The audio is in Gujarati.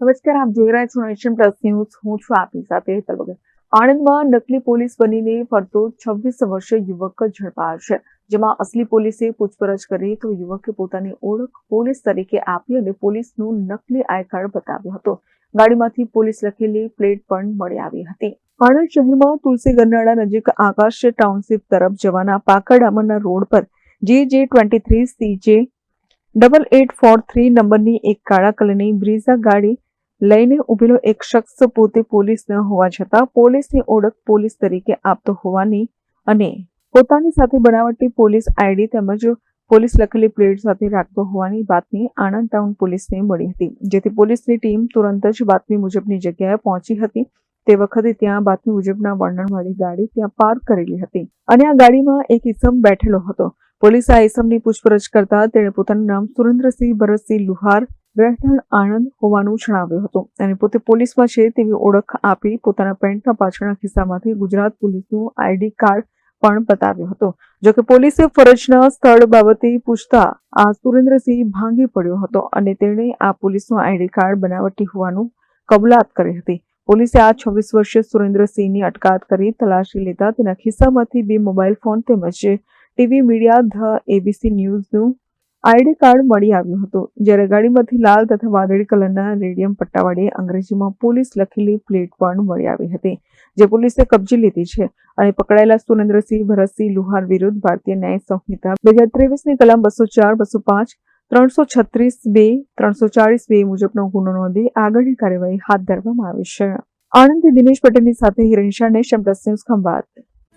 નમસ્કાર, આપ જોઈ રહ્યા છો નેશન પ્લસ ન્યૂઝ. હું છું આપની સાથે હેતલ આણંદમાં નકલી પોલીસ બનીને ફરતો છવ્વીસ વર્ષીય યુવક ઝડપાયો છે. જેમાં અસલી પોલીસે પૂછપરછ કરી તો યુવકે પોતાની ઓળખ પોલીસ તરીકે આપી અને પોલીસનું નકલી આઈ કાર્ડ બતાવ્યો હતો. ગાડીમાંથી પોલીસ લખેલી પ્લેટ પણ મળી આવી હતી. આણંદ શહેરમાં તુલસી ગરનાળા નજીક આકાશ ટાઉનશીપ તરફ જવાના પાકડામરના રોડ પર જે જે twenty three C J double eight four three નંબરની એક કાળા કલરની બ્રીઝા ગાડી લઈને ઉભેલો એક શખ્સ પોતે પોલીસ ન હોવા છતાં પોલીસની ઓળખ પોલીસ તરીકે આપતો હોવાની અને પોતાની સાથે બનાવટી પોલીસ આઈડી તેમજ પોલીસ લખેલી પ્લેટ સાથે રાખતો હોવાની બાતમી આણંદ ટાઉન પોલીસને મળી હતી, જેથી પોલીસની ટીમ તુરંત જ બાતમી મુજબની જગ્યાએ પહોંચી હતી. તે વખતે ત્યાં બાતમી મુજબના વર્ણનવાળી ગાડી ત્યાં પાર્ક કરેલી હતી અને આ ગાડીમાં એક ઇસમ બેઠેલો હતો. પોલીસ આ ઇસમની પૂછપરછ કરતા તેણે પોતાનું નામ સુરેન્દ્રસિંહ ભરતસિંહ લુહાર રહેઠાણ આણંદ હોવાનું જણાવ્યું હતું. અને પોતે પોલીસમાં છે તેવી ઓળખ આપી પોતાના પેન્ટના પાછળના ખિસ્સામાંથી ગુજરાત પોલીસનું આઈડી કાર્ડ પણ બતાવ્યો હતો. જોકે પોલીસે ફરજના સ્થળ બાબતે પૂછતા આ સુરેન્દ્રસિંહ ભાંગી પડ્યો હતો અને તેણે આ પોલીસનું આઈડી કાર્ડ બનાવટી હોવાનું કબૂલાત કરી હતી. પોલીસે આ છવ્વીસ વર્ષીય સુરેન્દ્રસિંહની અટકાયત કરી તલાશી લેતા તેના ખિસ્સામાંથી બે મોબાઈલ ફોન તેમજ ટીવી મીડિયા ધ એબીસી ન્યૂઝનું આઈડી કાર્ડ મળી આવ્યું હતું, જ્યારે ગાડીમાંથી લાલ તથા વાદળી કલરના રેડિયમ પટ્ટાવાળી અંગ્રેજીમાં પોલીસ લખેલી પ્લેટ પણ મળી આવી હતી, જે પોલીસે કબજે લીધી છે અને પકડાયેલા સુરેન્દ્રસિંહ ભરતસિંહ લુહાર વિરુદ્ધ ભારતીય ન્યાય સંહિતા બે હજાર ત્રેવીસની કલમ બસો ચાર, બસો પાંચ, ત્રણસો છત્રીસ બે, ત્રણસો ચાળીસ બે મુજબનો ગુનો નોંધી આગળની કાર્યવાહી હાથ ધરવામાં આવી છે. આણંદથી દિનેશ પટેલની સાથે Hiran nation plus news Khambhat.